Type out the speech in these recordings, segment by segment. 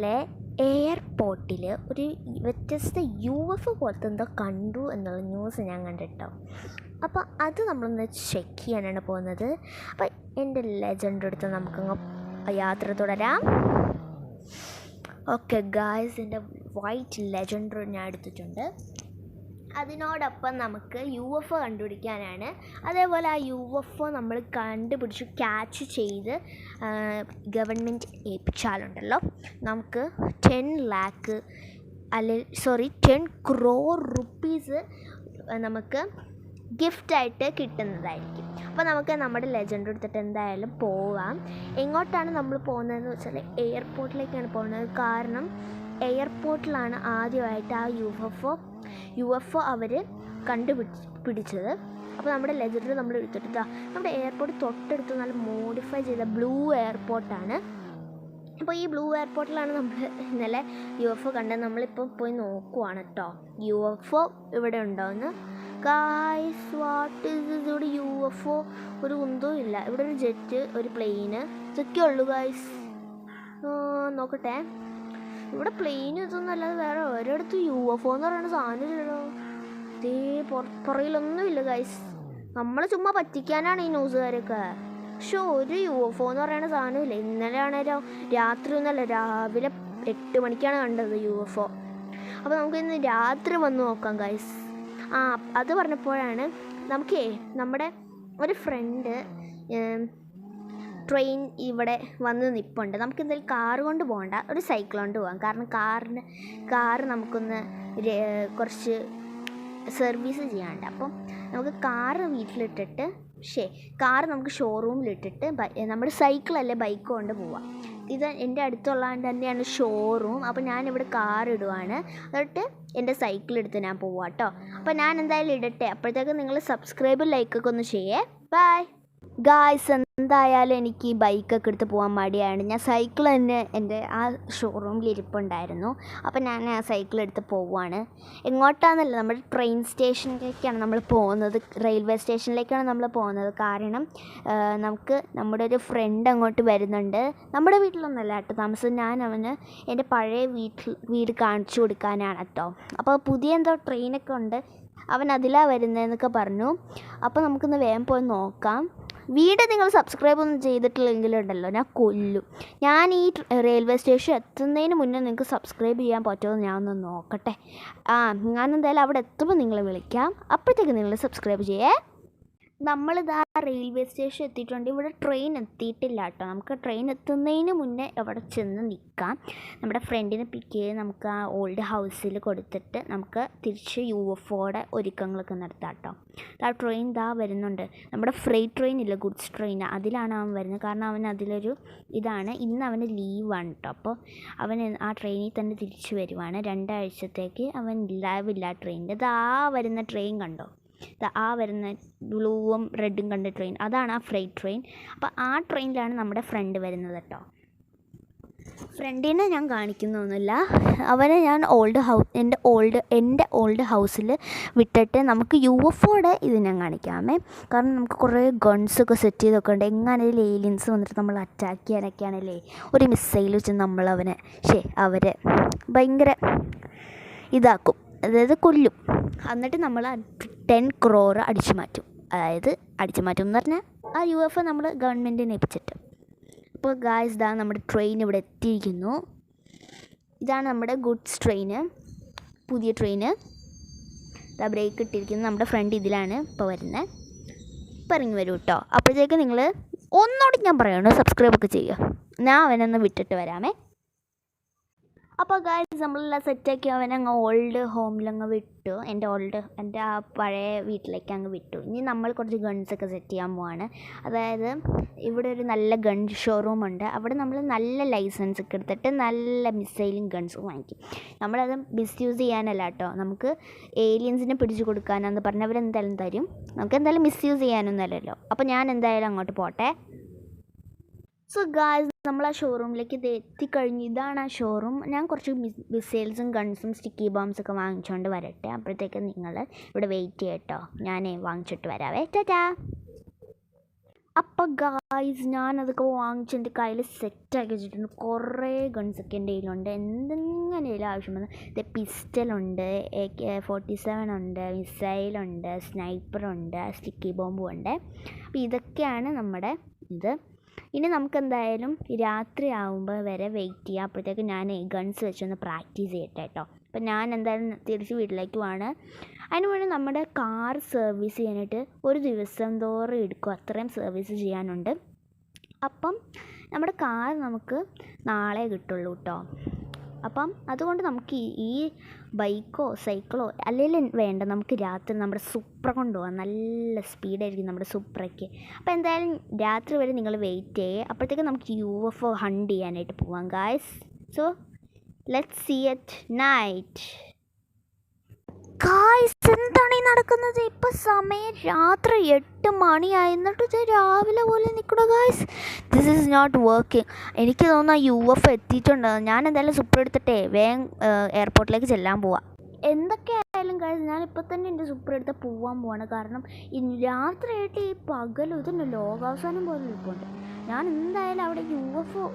ഇന്നലെ എയർപോർട്ടിൽ ഒരു വ്യത്യസ്ത യു എഫ് പോലത്തെ എന്തോ കണ്ടു എന്നുള്ള ന്യൂസ് ഞാൻ കണ്ടിട്ടോ. അപ്പോൾ അത് നമ്മളൊന്ന് ചെക്ക് ചെയ്യാനാണ് പോകുന്നത്. അപ്പോൾ എന്റെ ലെജൻഡ് എടുത്ത് നമുക്കങ്ങ് യാത്ര തുടരാം. ഓക്കെ ഗായ്സ് എന്റെ വൈറ്റ് ലെജൻഡർ ഞാൻ എടുത്തിട്ടുണ്ട്. അതിനോടൊപ്പം നമുക്ക് യു എഫ് ഒ കണ്ടുപിടിക്കാനാണ്. അതേപോലെ ആ യു എഫ് ഒ നമ്മൾ കണ്ടുപിടിച്ച് ക്യാച്ച് ചെയ്ത് ഗവൺമെന്റ് ഏൽപ്പിച്ചാലുണ്ടല്ലോ. നമുക്ക് ടെൻ ലാക്ക് അല്ലെ സോറി ടെൻ ക്രോർ റുപ്പീസ് നമുക്ക് ഗിഫ്റ്റായിട്ട് കിട്ടുന്നതായിരിക്കും. അപ്പോൾ നമുക്ക് നമ്മുടെ ലെജൻഡ് എടുത്തിട്ട് എന്തായാലും പോവാം. എങ്ങോട്ടാണ് നമ്മൾ പോകുന്നതെന്ന് വെച്ചാൽ എയർപോർട്ടിലേക്കാണ് പോകുന്നത്. കാരണം എയർപോർട്ടിലാണ് ആദ്യമായിട്ട് ആ U F O U F O അവർ കണ്ടുപിടി പിടിച്ചത് അപ്പോൾ നമ്മുടെ ലെജൻഡ് നമ്മൾ എടുത്തിട്ട് ഇതാ നമ്മുടെ എയർപോർട്ട് തൊട്ടടുത്ത് നല്ല മോഡിഫൈ ചെയ്ത ബ്ലൂ എയർപോർട്ടാണ് അപ്പോൾ ഈ ബ്ലൂ എയർപോർട്ടിലാണ് നമ്മൾ ഇന്നലെ യു എഫ് ഒ കണ്ടത്. നമ്മളിപ്പോൾ പോയി നോക്കുവാണ് കേട്ടോ യു എഫ് ഒ ഇവിടെ ഉണ്ടോയെന്ന് ഗായ്സ് വാട്ട് ഇസ് ഇവിടെ യു എഫ് ഒ ഒരു കുന്തവും ഇല്ല. ഇവിടെ ഒരു ജെറ്റ് ഒരു പ്ലെയിന് ഇതൊക്കെ ഉള്ളൂ ഗായ്സ് നോക്കട്ടെ. ഇവിടെ പ്ലെയിൻ ഇതൊന്നും അല്ലാതെ വേറെ ഒരിടത്ത് യു എഫ് എന്ന് പറയുന്ന സാധനം ദേ ഇല്ല ഗൈസ് നമ്മളെ ചുമ്മാ പറ്റിക്കാനാണ് ഈ ന്യൂസുകാരൊക്കെ പക്ഷെ ഒരു യു എഫ് എന്ന് പറയുന്ന സാധനമില്ല ഇന്നലെ ആണേലോ രാത്രി ഒന്നല്ല രാവിലെ എട്ട് മണിക്കാണ് കണ്ടത് യു എഫ് ഒ അപ്പോൾ നമുക്ക് ഇന്ന് രാത്രി വന്ന് നോക്കാം ഗൈസ് ആ അത് പറഞ്ഞപ്പോഴാണ് നമുക്കേ നമ്മുടെ ഒരു ഫ്രണ്ട് ട്രെയിൻ ഇവിടെ വന്ന് നിൽപ്പുണ്ട് നമുക്ക് എന്തായാലും കാർ കൊണ്ട് പോകണ്ട. ഒരു സൈക്കിൾ കൊണ്ട് പോകാം. കാരണം കാറിന് കാർ നമുക്കൊന്ന് കുറച്ച് സർവീസ് ചെയ്യാണ്ട് അപ്പം നമുക്ക് കാറ് വീട്ടിലിട്ടിട്ട് ശേ കാർ നമുക്ക് ഷോറൂമിലിട്ടിട്ട് നമ്മുടെ സൈക്കിളല്ലേ ബൈക്ക് കൊണ്ട് പോവാം ഇത് എന്റെ അടുത്തുള്ളതുകൊണ്ട് തന്നെയാണ് ഷോറൂം അപ്പോൾ ഞാനിവിടെ കാർ ഇടുവാണ്. എന്നിട്ട് എന്റെ സൈക്കിൾ എടുത്ത് ഞാൻ പോവാം കേട്ടോ. അപ്പോൾ ഞാൻ എന്തായാലും ഇടട്ടെ. അപ്പോഴത്തേക്ക് നിങ്ങൾ സബ്സ്ക്രൈബ് ലൈക്കൊക്കെ ഒന്ന് ചെയ്യേ. ബൈ ഗായ്സ് എന്തായാലും എനിക്ക് ഈ ബൈക്കൊക്കെ എടുത്ത് പോകാൻ മടിയാണ്. ഞാൻ സൈക്കിൾ തന്നെ എന്റെ ആ ഷോറൂമിൽ ഇരിപ്പുണ്ടായിരുന്നു. അപ്പോൾ ഞാൻ ആ സൈക്കിൾ എടുത്ത് പോവുകയാണ് എങ്ങോട്ടാണെന്നല്ല നമ്മൾ ട്രെയിൻ സ്റ്റേഷനിലേക്കാണ് നമ്മൾ പോകുന്നത്. റെയിൽവേ സ്റ്റേഷനിലേക്കാണ് നമ്മൾ പോകുന്നത്. കാരണം നമുക്ക് നമ്മുടെ ഒരു ഫ്രണ്ട് അങ്ങോട്ട് വരുന്നുണ്ട്. നമ്മുടെ വീട്ടിലൊന്നല്ല കേട്ടോ താമസം. ഞാൻ അവന് എന്റെ പഴയ വീട്ടിൽ വീട് കാണിച്ചു കൊടുക്കാനാണ് കേട്ടോ. അപ്പോൾ പുതിയ എന്തോ ട്രെയിനൊക്കെ ഉണ്ട്. അവൻ അതിലാണ് വരുന്നതെന്നൊക്കെ പറഞ്ഞു. അപ്പോൾ നമുക്കൊന്ന് വേഗം പോയി നോക്കാം. വീട് നിങ്ങൾ സബ്സ്ക്രൈബ് ഒന്നും ചെയ്തിട്ടില്ലെങ്കിലുണ്ടല്ലോ ഞാൻ കൊല്ലും. ഞാൻ ഈ റെയിൽവേ സ്റ്റേഷൻ എത്തുന്നതിന് മുന്നേ നിങ്ങൾക്ക് സബ്സ്ക്രൈബ് ചെയ്യാൻ പറ്റുമോ ഞാൻ ഒന്ന് നോക്കട്ടെ. ആ ഞാൻ എന്തായാലും അവിടെ എത്തുമ്പോൾ നിങ്ങളെ വിളിക്കാം. അപ്പോഴത്തേക്ക് നിങ്ങൾ സബ്സ്ക്രൈബ് ചെയ്യേ. നമ്മളിതാ റെയിൽവേ സ്റ്റേഷൻ എത്തിയിട്ടുണ്ട്. ഇവിടെ ട്രെയിൻ എത്തിയിട്ടില്ല കേട്ടോ നമുക്ക് ട്രെയിൻ എത്തുന്നതിന് മുന്നേ അവിടെ ചെന്ന് നിൽക്കാം നമ്മുടെ ഫ്രണ്ടിനെ പിക്ക് ചെയ്ത് നമുക്ക് ആ ഓൾഡ് ഹൗസിൽ കൊടുത്തിട്ട് നമുക്ക് തിരിച്ച് യു എഫ് ഒയുടെ ഒരുക്കങ്ങളൊക്കെ നടത്താം കേട്ടോ ആ ട്രെയിൻ ഇതാ വരുന്നുണ്ട്. നമ്മുടെ ഫ്രൈറ്റ് ട്രെയിൻ ഇല്ല ഗുഡ്സ് ട്രെയിൻ അതിലാണ് അവൻ വരുന്നത്. കാരണം അവൻ അതിലൊരു ഇതാണ്. ഇന്ന് അവന് ലീവാണ് കേട്ടോ അപ്പോൾ അവൻ ആ ട്രെയിനിൽ തന്നെ തിരിച്ചു വരുവാണ്. രണ്ടാഴ്ചത്തേക്ക് അവൻ ലൈവില്ല ആ ട്രെയിനിൽ ഇതാ വരുന്ന ട്രെയിൻ കണ്ടോ? ആ വരുന്ന ബ്ലൂവും റെഡും കണ്ട ട്രെയിൻ അതാണ് ആ ഫ്രൈറ്റ് ട്രെയിൻ അപ്പോൾ ആ ട്രെയിനിലാണ് നമ്മുടെ ഫ്രണ്ട് വരുന്നത് കേട്ടോ. ഫ്രണ്ടിനെ ഞാൻ കാണിക്കുന്നൊന്നുമില്ല അവനെ ഞാൻ ഓൾഡ് ഹൗസ് എന്റെ ഓൾഡ് എന്റെ ഓൾഡ് ഹൗസിൽ വിട്ടിട്ട് നമുക്ക് യു എഫ് ഒയുടെ ഇത് ഞാൻ കാണിക്കാമേ. കാരണം നമുക്ക് കുറേ ഗൺസൊക്കെ സെറ്റ് ചെയ്തൊക്കെ ഉണ്ട്. എങ്ങാനും ഏലിയൻസ് വന്നിട്ട് നമ്മൾ അറ്റാക്ക് ചെയ്യാനൊക്കെയാണല്ലേ? ഒരു മിസൈൽ വെച്ച് നമ്മളവനെ ശേ അവരെ ഭയങ്കര ഇതാക്കും. അതായത് കൊല്ലും. എന്നിട്ട് നമ്മൾ ടെൻ ക്രോർ അടിച്ചു മാറ്റും. അതായത് അടിച്ചു മാറ്റും എന്ന് പറഞ്ഞാൽ ആ യു എഫ് നമ്മൾ ഗവൺമെന്റിനെ ഏൽപ്പിച്ചിട്ട്. ഇപ്പോൾ ഗായ്സ് ദാ നമ്മുടെ ട്രെയിൻ ഇവിടെ എത്തിയിരിക്കുന്നു. ഇതാണ് നമ്മുടെ ഗുഡ്സ് ട്രെയിന് പുതിയ ട്രെയിന് ഇതാ ബ്രേക്ക് ഇട്ടിരിക്കുന്നത് നമ്മുടെ ഫ്രണ്ട് ഇതിലാണ് ഇപ്പോൾ വരുന്നത് ഇപ്പം ഇറങ്ങി വരും കേട്ടോ അപ്പോഴത്തേക്ക് നിങ്ങൾ ഒന്നോട് ഞാൻ പറയണോ? സബ്സ്ക്രൈബ് ഒക്കെ ചെയ്യുക. ഞാൻ അവനൊന്ന് വിട്ടിട്ട് വരാമേ. അപ്പോൾ ഗായ്സ് നമ്മളെല്ലാം സെറ്റാക്കി അവൻ അങ്ങ് ഓൾഡ് ഹോമിലങ്ങ് വിട്ടു. എന്റെ ഓൾഡ് എന്റെ ആ പഴയ വീട്ടിലേക്ക് അങ്ങ് വിട്ടു. ഇനി നമ്മൾ കുറച്ച് ഗൺസൊക്കെ സെറ്റ് ചെയ്യാൻ പോവാണ്. അതായത് ഇവിടെ ഒരു നല്ല ഗൺ ഷോറൂം ഉണ്ട്. അവിടെ നമ്മൾ നല്ല ലൈസൻസ് ഒക്കെ എടുത്തിട്ട് നല്ല മിസൈലും ഗൺസും വാങ്ങിക്കും. നമ്മളത് മിസ്യൂസ് ചെയ്യാനല്ല കേട്ടോ. നമുക്ക് ഏലിയൻസിനെ പിടിച്ചു കൊടുക്കാനാന്ന് പറഞ്ഞവർ തരും. നമുക്ക് എന്തായാലും മിസ്യൂസ് ചെയ്യാനൊന്നുമല്ലല്ലോ. അപ്പോൾ ഞാൻ എന്തായാലും അങ്ങോട്ട് പോട്ടെ. സോ ഗായ്സ് നമ്മൾ ആ ഷോറൂമിലേക്ക് ഇത് എത്തിക്കഴിഞ്ഞ്. ഇതാണ് ആ ഷോറൂം ഞാൻ കുറച്ച് മിസൈൽസും ഗൺസും സ്റ്റിക്കി ബോംസ് ഒക്കെ വാങ്ങിച്ചുകൊണ്ട് വരട്ടെ. അപ്പോഴത്തേക്ക് നിങ്ങൾ ഇവിടെ വെയിറ്റ് ചെയ്യട്ടോ. ഞാൻ വാങ്ങിച്ചിട്ട് വരാവേ. ടാറ്റാ അപ്പം ഗായ്സ് ഞാനതൊക്കെ വാങ്ങിച്ച് എന്റെ കയ്യിൽ സെറ്റാക്കി വെച്ചിട്ടുണ്ട്. കുറേ ഗൺസൊക്കെ എന്റെ കയ്യിലുണ്ട്. എന്തെങ്കിലും ആവശ്യം വന്നാൽ പിസ്റ്റലുണ്ട് എ കെ ഫോർട്ടി സെവൻ ഉണ്ട് മിസൈലുണ്ട് സ്നൈപ്പറുണ്ട് സ്റ്റിക്കി ബോംബും ഉണ്ട്. അപ്പോൾ ഇതൊക്കെയാണ് നമ്മുടെ ഇത്. ഇനി നമുക്ക് എന്തായാലും രാത്രി ആകുമ്പോൾ വരെ വെയിറ്റ് ചെയ്യാം. അപ്പോഴത്തേക്ക് ഞാൻ ഗൺസ് വെച്ചൊന്ന് പ്രാക്ടീസ് ചെയ്യട്ടെ കേട്ടോ അപ്പം ഞാൻ എന്തായാലും തിരിച്ച് വീട്ടിലേക്ക് പോവാണ് അതിന് വേണ്ടി നമ്മുടെ കാർ സർവീസ് ചെയ്യാനായിട്ട് ഒരു ദിവസം തോറും എടുക്കും. അത്രയും സർവീസ് ചെയ്യാനുണ്ട്. അപ്പം നമ്മുടെ കാർ നമുക്ക് നാളെ കിട്ടുള്ളൂ കേട്ടോ അപ്പം അതുകൊണ്ട് നമുക്ക് ഈ ബൈക്കോ സൈക്കിളോ അല്ലെങ്കിൽ വേണ്ട. നമുക്ക് രാത്രി നമ്മുടെ സൂപ്ര കൊണ്ടുപോകാം നല്ല സ്പീഡായിരിക്കും നമ്മുടെ സൂപ്രയ്ക്ക്. അപ്പോൾ എന്തായാലും രാത്രി വരെ നിങ്ങൾ വെയിറ്റ് ചെയ്യേ. അപ്പോഴത്തേക്ക് നമുക്ക് യു എഫ് ഒ ഹണ്ട് ചെയ്യാനായിട്ട് പോവാം guys so let see at night guys എന്താണ് ഈ നടക്കുന്നത്? ഇപ്പൊ സമയം രാത്രി എട്ട് മണിയായി. എന്നിട്ട് രാവിലെ പോലെ നിൽക്കണോ guys this is not working എനിക്ക് തോന്നുന്നു യു എഫ് എത്തിയിട്ടുണ്ട്. ഞാൻ എന്തായാലും സൂപ്പർ എടുത്തിട്ടേ വേഗം എയർപോർട്ടിലേക്ക് ചെല്ലാൻ പോവാം. എന്തൊക്കെയായാലും ഗായ്സ് ഞാൻ ഞാനിപ്പോൾ തന്നെ എന്റെ സൂപ്പർ എടുത്ത് പോവാൻ പോവാണ്. കാരണം ഈ രാത്രിയായിട്ട് ഈ പകലും ഇതിന്റെ ലോകാവസാനം പോലെ ഇരിപ്പുണ്ട്. ഞാൻ എന്തായാലും അവിടെ യു എഫ് ഒ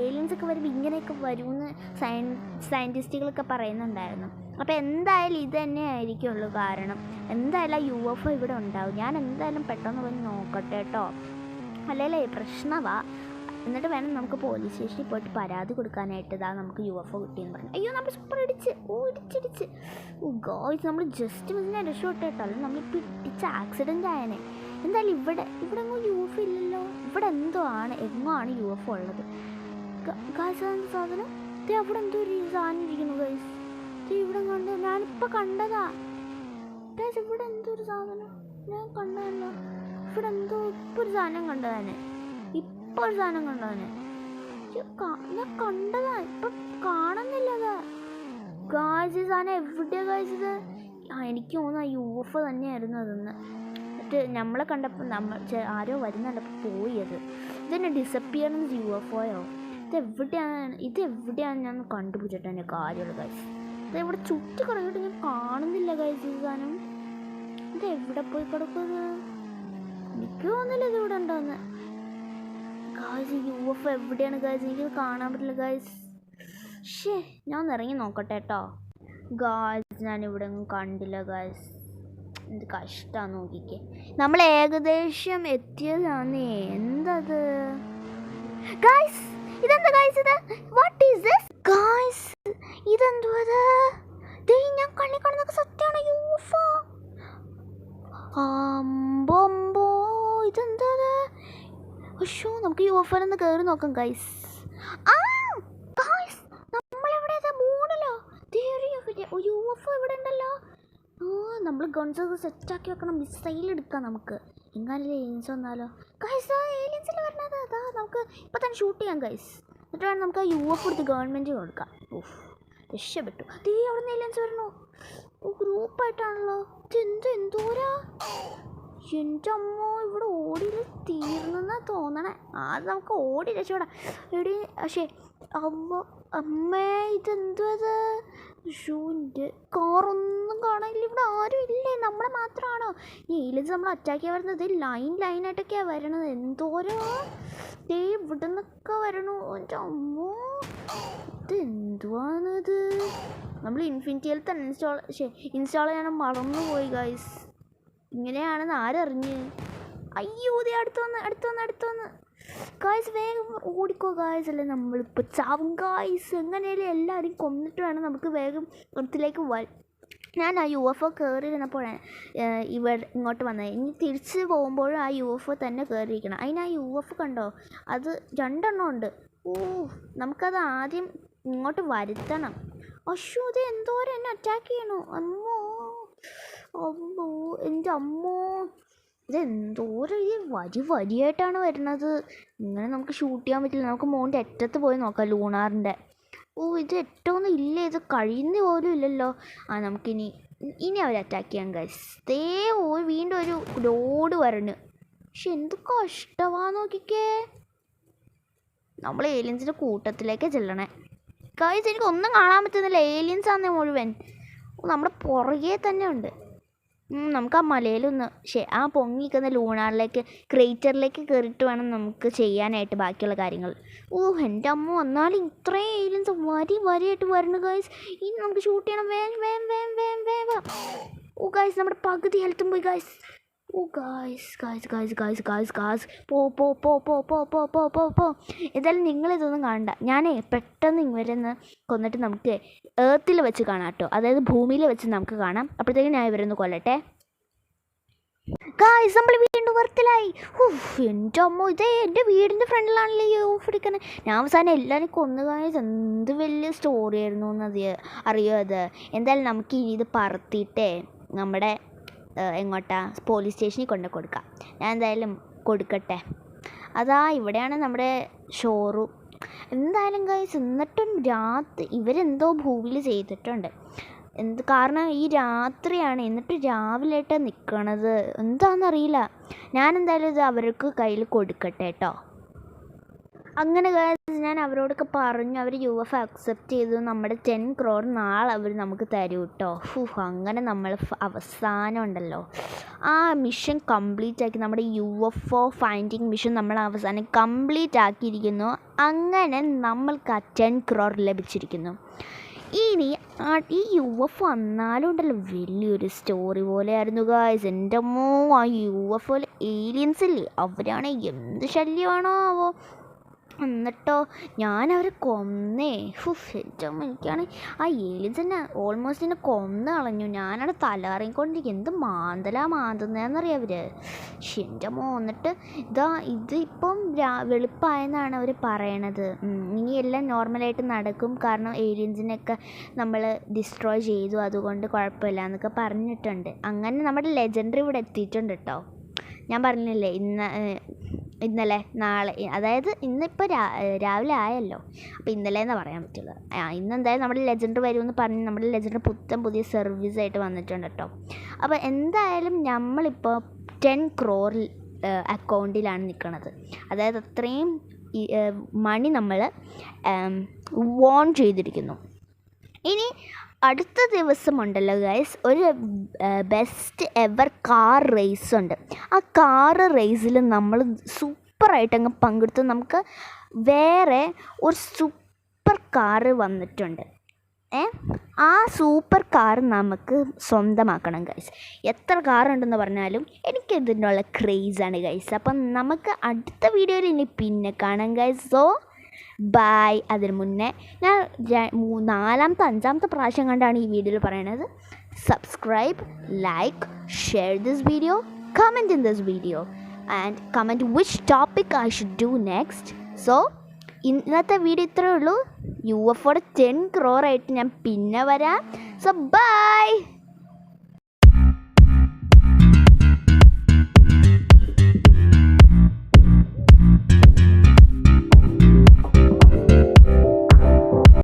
ഏലിയൻസ് ഒക്കെ വരുമ്പോൾ ഇങ്ങനെയൊക്കെ വരുമെന്ന് സയൻ സയന്റിസ്റ്റുകളൊക്കെ പറയുന്നുണ്ടായിരുന്നു. അപ്പോൾ എന്തായാലും ഇത് തന്നെ ആയിരിക്കുള്ളൂ കാരണം എന്തായാലും ആ യു എഫ് ഒ ഇവിടെ ഉണ്ടാവും. ഞാൻ എന്തായാലും പെട്ടെന്ന് പോയി നോക്കട്ടെ കേട്ടോ അല്ലല്ലേ പ്രശ്നമാ എന്നിട്ട് വേണം നമുക്ക് പോലീസ് സ്റ്റേഷനിൽ പോയിട്ട് പരാതി കൊടുക്കാനായിട്ട് ഇതാ നമുക്ക് യു എഫ് ഒ കിട്ടിയെന്ന് പറഞ്ഞു. അയ്യോ നമ്മൾ സൂപ്പർ അടിച്ച് ഓ ഇടിച്ചിടിച്ച് ഓ ഗോയ്സ് നമ്മൾ ജസ്റ്റ് മിസ്സിനെ രക്ഷപ്പെട്ടു കേട്ടോ. അല്ലെങ്കിൽ നമ്മളിപ്പോൾ ഇടിച്ച് ആക്സിഡന്റ് ആയനെ. എന്തായാലും ഇവിടെ ഇവിടെ എങ്ങും യു എഫ് ഇല്ലല്ലോ. ഇവിടെ എന്തോ ആണ് എങ്ങോ ആണ് യു എഫ് ഉള്ളത്. സാധനം? ദേ അവിടെ എന്തോ ഒരു സാധനം ഇരിക്കുന്നു ഗൈസ് ഇവിടെ കണ്ട് ഞാനിപ്പോൾ കണ്ടതാ. ഗൈസ് ഇവിടെ എന്തോ ഒരു സാധനം? ഞാൻ കണ്ടതല്ല. ഇവിടെ എന്തോ ഇപ്പോൾ ഒരു സാധനം കണ്ടതാണ് ഒരു സാധനം കണ്ടവന് ഞാൻ കണ്ടതാ ഇപ്പൊ കാണുന്നില്ലത്. ഗായ്സ് സാധനം എവിടെയാ ഇത്? ആ എനിക്ക് തോന്നുന്നു യു എഫ് തന്നെയായിരുന്നു അതെന്ന്. എന്നിട്ട് നമ്മളെ കണ്ടപ്പോൾ നമ്മൾ ആരോ വരുന്നുണ്ടപ്പോൾ പോയി അത്. ഇതെന്നെ ഡിസപ്പിയറൻസ് യു എഫ് ഒയോ ഇത് എവിടെയാണ് ഇത് എവിടെയാണ് ഞാൻ കണ്ടുപിടിച്ചിട്ട് എന്റെ കാര്യമുള്ള ഗൈസ് ഇത് ഇവിടെ ചുറ്റി കിടക്കിട്ട് ഞാൻ കാണുന്നില്ല ഗൈസ് ഈ സാധനം. ഇത് എവിടെ പോയി കിടക്കുന്നത്? എനിക്ക് തോന്നുന്നില്ല ഇത് ഇവിടെ ഉണ്ടോന്ന്. ഗായ്സ് യു എഫ് എവിടെയാണ് ഗായ്സ് എനിക്കത് കാണാൻ പറ്റില്ല ഗായ്സ് ഷേ ഞാൻ ഇറങ്ങി നോക്കട്ടെ കേട്ടോ ഗായ്സ് ഞാൻ ഇവിടെ ഒന്നും കണ്ടില്ല ഗായ്സ് എന്ത് കഷ്ടമാണ് നോക്കിക്കേ. നമ്മൾ ഏകദേശം എത്തിയതാണ് എന്തത്? ഗായ്സ് ഇതെന്താ ഗായ്സ് ഇത്? വാട്ട് ഈസ് ദിസ് ഗായ്സ് ഇതെന്തുവാ ഞാൻ കണ്ണി കാണുന്നൊക്കെ സത്യമാണ് യൂഫോ അമ്പോ ഇതെന്താ ഇത്? അയ്യോ നമുക്ക് ഈ ഓഫർ ഒന്ന് കയറി നോക്കാം ഗൈസ് ആ ഗൈസ് നമ്മളെവിടെ മൂണിലോ യു എഫ് ഇവിടെ ഉണ്ടല്ലോ. ഓ നമ്മൾ ഗൺസൊക്കെ സെറ്റാക്കി വെക്കണം മിസൈൽ എടുക്കാം നമുക്ക്. എങ്ങാനും ഏലിയൻസ് വന്നാലോ? ഗൈസ് ഏലിയൻസിൽ വരണത് അതാ നമുക്ക് ഇപ്പം തന്നെ ഷൂട്ട് ചെയ്യാം ഗൈസ് എന്നിട്ട് വേണം നമുക്ക് ആ യു എഫ് എടുത്ത് ഗവൺമെന്റ് കൊടുക്കാം. ഓഫ് രക്ഷപ്പെട്ടു. തീ അവിടെ നിന്ന് ഏലിയൻസ് വരണോ ഗ്രൂപ്പായിട്ടാണല്ലോ എന്ത് എന്തോരാ? എന്റെ അമ്മ ഇവിടെ ഓടിയിൽ തീർന്നെന്നാ തോന്നണേ. ആദ്യം നമുക്ക് ഓടി രക്ഷപ്പെടാം. എടി പക്ഷേ അമ്മ അമ്മേ ഇതെന്തുവത് ഷൂന്റെ കാറൊന്നും കാണാനില്ല. ഇവിടെ ആരും ഇല്ലേ? നമ്മളെ മാത്രമാണോ ഈ ഏലിയൻസ് നമ്മൾ അറ്റാക്ക് ചെയ്യാൻ വരുന്നത്. ലൈൻ ലൈനായിട്ടൊക്കെയാണ് വരണത്. എന്തോരോ? ദേ ഇവിടെ നിന്നൊക്കെ വരണു. എന്റെ അമ്മോ ഇതെന്തുവാണിത്? നമ്മൾ ഇൻഫിനിറ്റിയിൽ തന്നെ ഇൻസ്റ്റാൾ ഇൻസ്റ്റാൾ ചെയ്യാൻ മറന്നു പോയി ഗൈസ് ഇങ്ങനെയാണെന്ന് ആരറിഞ്ഞ്? അയ്യോ ദേ അടുത്ത് വന്ന് അടുത്ത് വന്ന് അടുത്ത് വന്ന് ഗായ്സ് വേഗം ഓടിക്കോ ഗായ്സ് അല്ലേ നമ്മളിപ്പോൾ ചാവും. ഗായ്സ് എങ്ങനെയല്ലേ എല്ലാവരും കൊന്നിട്ട് വേണം നമുക്ക് വേഗം അടുത്തിലേക്ക് വ ഞാൻ ആ യു എഫ് ഒ കയറിയിരുന്നപ്പോഴാണ് ഇവർ ഇങ്ങോട്ട് വന്നത്. ഇനി തിരിച്ച് പോകുമ്പോഴും ആ യു എഫ് ഒ തന്നെ കയറിയിരിക്കണം അതിന് ആ യു എഫ് കണ്ടോ? അത് രണ്ടെണ്ണം ഉണ്ട്. ഓ നമുക്കത് ആദ്യം ഇങ്ങോട്ട് വരുത്തണം. അശ്വതി എന്തോരം എന്നെ അറ്റാക്ക് ചെയ്യണോ. അമ്മോ. അമ്മോ എന്റെ അമ്മോ ഇത് എന്തോരം ഈ വരി വരിയായിട്ടാണ് വരുന്നത്. ഇങ്ങനെ നമുക്ക് ഷൂട്ട് ചെയ്യാൻ പറ്റില്ല. നമുക്ക് മോന്റെ അറ്റത്ത് പോയി നോക്കാം ലൂണാറിന്റെ. ഓ ഇത് ഏറ്റവും ഇല്ല. ഇത് കഴിയുന്ന പോലും ഇല്ലല്ലോ. ആ നമുക്കിനി ഇനി അവർ അറ്റാക്ക് ചെയ്യാൻ ഗൈസ് ഓ വീണ്ടും ഒരു ലോഡ് വരണ്. പക്ഷെ എന്ത് കഷ്ടമാ നോക്കിക്കേ. നമ്മൾ ഏലിയൻസിന്റെ കൂട്ടത്തിലേക്ക് ചെല്ലണേ. ഗൈസ് എനിക്ക് ഒന്നും കാണാൻ പറ്റുന്നില്ല. ഏലിയൻസ് ആണെന്നേ മുഴുവൻ. നമ്മുടെ പുറകെ തന്നെ ഉണ്ട്. നമുക്ക് ആ മലയിലൊന്ന് ശേ ആ പൊങ്ങി നിൽക്കുന്ന ലൂണാറിലേക്ക് ക്രേറ്ററിലേക്ക് കയറിയിട്ട് വേണം നമുക്ക് ചെയ്യാനായിട്ട് ബാക്കിയുള്ള കാര്യങ്ങൾ. ഓ എന്റെ അമ്മ വന്നാലും ഇത്രയും ഏലിയൻസ് വരി വരിയായിട്ട് വരണു ഗൈസ് ഇനി നമുക്ക് ഷൂട്ട് ചെയ്യണം. വേം വേം വേം വേം വേം ഓ ഗൈസ് നമ്മുടെ പകുതി ഹെൽത്തും പോയി guys oh guys guys guys guys guys guys പോ പോ പോ പോ പോ പോ പോ പോ പോ. എന്തായാലും നിങ്ങളിതൊന്നും കാണണ്ട. ഞാനേ പെട്ടെന്ന് ഇവരെ ഒന്ന് കൊന്നിട്ട് നമുക്ക് ഏർത്തിൽ വെച്ച് കാണാം കേട്ടോ. അതായത് ഭൂമിയിൽ വെച്ച് നമുക്ക് കാണാം. അപ്പോഴത്തേക്കും ഞാൻ ഇവരൊന്ന് കൊല്ലട്ടെ. ഗായ്സ് നമ്മൾ വീണ്ടും വർത്തിലായി ഉഫ് എന്റെ അമ്മ ഇതേ എന്റെ വീടിന്റെ ഫ്രണ്ടിലാണല്ലോ ഈ എടുക്കുന്നത് ഞാൻ അവസാനം എല്ലാവരും കൊന്നു ഗായ്സ് എന്ത് വലിയ സ്റ്റോറി ആയിരുന്നു എന്നത് അറിയോ അത് എന്തായാലും നമുക്ക് ഇനി ഇത് പറത്തിയിട്ടേ. നമ്മുടെ എങ്ങോട്ടാ? പോലീസ് സ്റ്റേഷനിൽ കൊണ്ട് കൊടുക്കാം. ഞാൻ എന്തായാലും കൊടുക്കട്ടെ. അതാ ഇവിടെയാണ് നമ്മുടെ ഷോറൂം. എന്തായാലും ഗൈസ് എന്നിട്ടും രാത്രി ഇവരെന്തോ ഭൂമിയിൽ ചെയ്തിട്ടുണ്ട്. എന്ത് കാരണം? ഈ രാത്രിയാണ് എന്നിട്ട് രാവിലെയായിട്ട് നിൽക്കണത് എന്താണെന്നറിയില്ല ഞാൻ എന്തായാലും ഇത് അവർക്ക് കയ്യിൽ കൊടുക്കട്ടെ കേട്ടോ അങ്ങനെ ഞാൻ അവരോടൊക്കെ പറഞ്ഞു അവർ യു എഫ് അക്സെപ്റ്റ് ചെയ്തു. നമ്മുടെ ടെൻ ക്രോർ നാളെ അവർ നമുക്ക് തരൂ കേട്ടോ ഫു അങ്ങനെ നമ്മൾ അവസാനം ഉണ്ടല്ലോ. ആ മിഷൻ കംപ്ലീറ്റ് ആക്കി നമ്മുടെ U F O finding mission നമ്മൾ അവസാനം കംപ്ലീറ്റ് ആക്കിയിരിക്കുന്നു. അങ്ങനെ നമ്മൾക്ക് ആ ടെൻ ക്രോർ ലഭിച്ചിരിക്കുന്നു. ഇനി ഈ യു എഫ് വന്നാലും ഉണ്ടല്ലോ വലിയൊരു സ്റ്റോറി പോലെയായിരുന്നു ഗായ്സ് എന്റെ മോ ആ യു എഫ് ഒയിൽ ഏലിയൻസ് ഇല്ലേ? അവരാണ് എന്ത് ശല്യമാണോ ആവോ എന്നിട്ടോ ഞാൻ കൊന്നേ. എന്റെ അമ്മ എനിക്കാണ് ആ എലി തന്നെ ഓൾമോസ്റ്റ് എന്നെ കൊന്ന് കളഞ്ഞു. ഞാനവിടെ തലകറങ്ങിക്കൊണ്ടിരിക്കും എന്ത് മാന്തലാ മാന്തുന്നതെന്നറിയാം അവർ എന്റെ അമ്മ എന്നിട്ട് ഇതാ ഇതിപ്പം വെളുപ്പായെന്നാണ് അവർ പറയണത്. ഇനി എല്ലാം നോർമലായിട്ട് നടക്കും. കാരണം ഏലിയൻസിനെയൊക്കെ നമ്മൾ ഡിസ്ട്രോയ് ചെയ്തു. അതുകൊണ്ട് കുഴപ്പമില്ല എന്നൊക്കെ പറഞ്ഞിട്ടുണ്ട്. അങ്ങനെ നമ്മുടെ ലെജൻഡറി ഇവിടെ എത്തിയിട്ടുണ്ട് കേട്ടോ ഞാൻ പറഞ്ഞില്ലേ ഇന്ന് ഇന്നലെ നാളെ അതായത് ഇന്നിപ്പോൾ രാവിലെ ആയല്ലോ. അപ്പോൾ ഇന്നലെ എന്ന് പറയാൻ പറ്റുള്ളൂ. ആ ഇന്നെന്തായാലും നമ്മുടെ ലെജൻഡ് വരുമെന്ന് പറഞ്ഞ് നമ്മുടെ ലെജൻഡ് പുത്തൻ പുതിയ സർവീസായിട്ട് വന്നിട്ടുണ്ട് കേട്ടോ അപ്പോൾ എന്തായാലും നമ്മളിപ്പോൾ ടെൻ ക്രോർ അക്കൗണ്ടിലാണ് നിൽക്കുന്നത് അതായത് അത്രയും മണി നമ്മൾ വോൺ ചെയ്തിരിക്കുന്നു. ഇനി അടുത്ത ദിവസമുണ്ടല്ലോ ഗൈസ് ഒരു ബെസ്റ്റ് എവർ കാർ റേസ് ഉണ്ട്. ആ കാർ റേസിൽ നമ്മൾ സൂപ്പറായിട്ട് അങ്ങ് പങ്കെടുത്ത് നമുക്ക് വേറെ ഒരു സൂപ്പർ കാർ വന്നിട്ടുണ്ട്. ഏ ആ സൂപ്പർ കാർ നമുക്ക് സ്വന്തമാക്കണം ഗൈസ് എത്ര കാറുണ്ടെന്ന് പറഞ്ഞാലും എനിക്ക് ഇതിനുള്ള ക്രേസാണ് ഗൈസ് അപ്പം നമുക്ക് അടുത്ത വീഡിയോയിൽ ഇനി പിന്നെ കാണാം ഗൈസ് സോ ബായ് അതിന് മുന്നേ ഞാൻ നാലാമത്തെ അഞ്ചാമത്തെ പ്രാവശ്യം കണ്ടാണ് ഈ വീഡിയോയിൽ പറയണത്. Subscribe like share this video comment in this video and comment which topic I should do next so ഇന്നത്തെ വീഡിയോ ഇത്രയേ ഉള്ളൂ. യു എഫ് ഓടെ ടെൻ ക്രോറായിട്ട് ഞാൻ പിന്നെ വരാം. So by